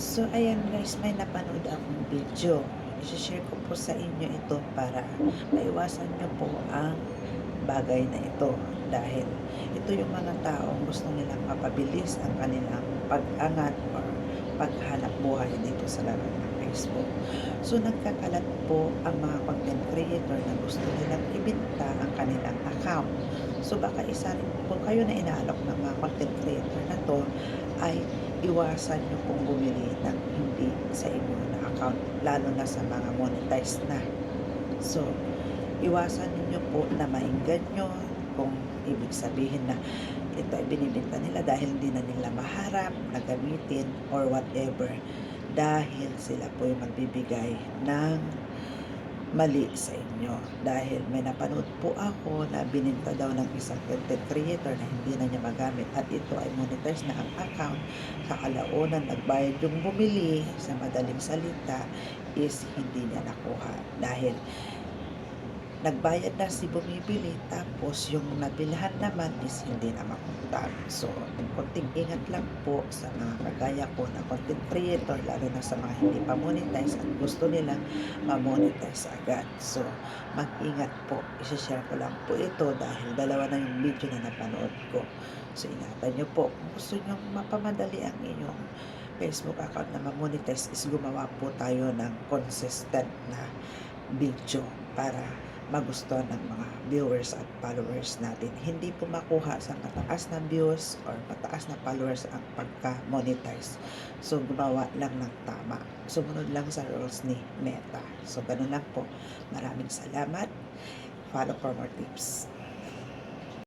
So, ayan guys, may napanood akong video. I-share ko po sa inyo ito para maiwasan nyo po ang bagay na ito. Dahil ito yung mga taong gusto nilang mapabilis ang kanilang pag-angat or paghanap buhay dito sa laro ng Facebook. So, nagkakalat po ang mga content creator na gusto nilang ibinta ang kanilang account. So, baka isa rin po kayo na inaalok ng mga content creator na to ay iwasan nyo pong bumili ng hindi sa inyo na account, lalo na sa mga monetized na. So, iwasan niyo po na mainggan nyo kung ibig sabihin na ito ay binibenta nila dahil hindi na nila maharap na gamitin or whatever dahil sila po ay magbibigay ng mali sa inyo. Dahil may napanood po ako na bininta daw ng isang content creator na hindi na niya magamit at ito ay monetize na ang account. Sa kalaunan nagbayad yung bumili sa madaling salita is hindi niya nakuha. Dahil nagbayad na si bumibili tapos yung nabilhan naman is hindi na makuntag. So, konting ingat lang po sa mga kagaya ko na content creator lalo na sa mga hindi pa monetize at gusto nilang ma-monetize agad. So, mag-ingat po. Isishare ko lang po ito dahil dalawa na yung video na napanood ko. So, ingatan nyo po. Kung gusto nyo mapamadali ang inyong Facebook account na ma-monetize is gumawa po tayo ng consistent na video para magustuhan ng mga viewers at followers natin. Hindi po makuha sa mataas na views or mataas na followers ang pagka-monetize. So, gumawa lang ng tama. Sumunod lang sa rules ni Meta. So, ganun lang po. Maraming salamat. Follow for more tips.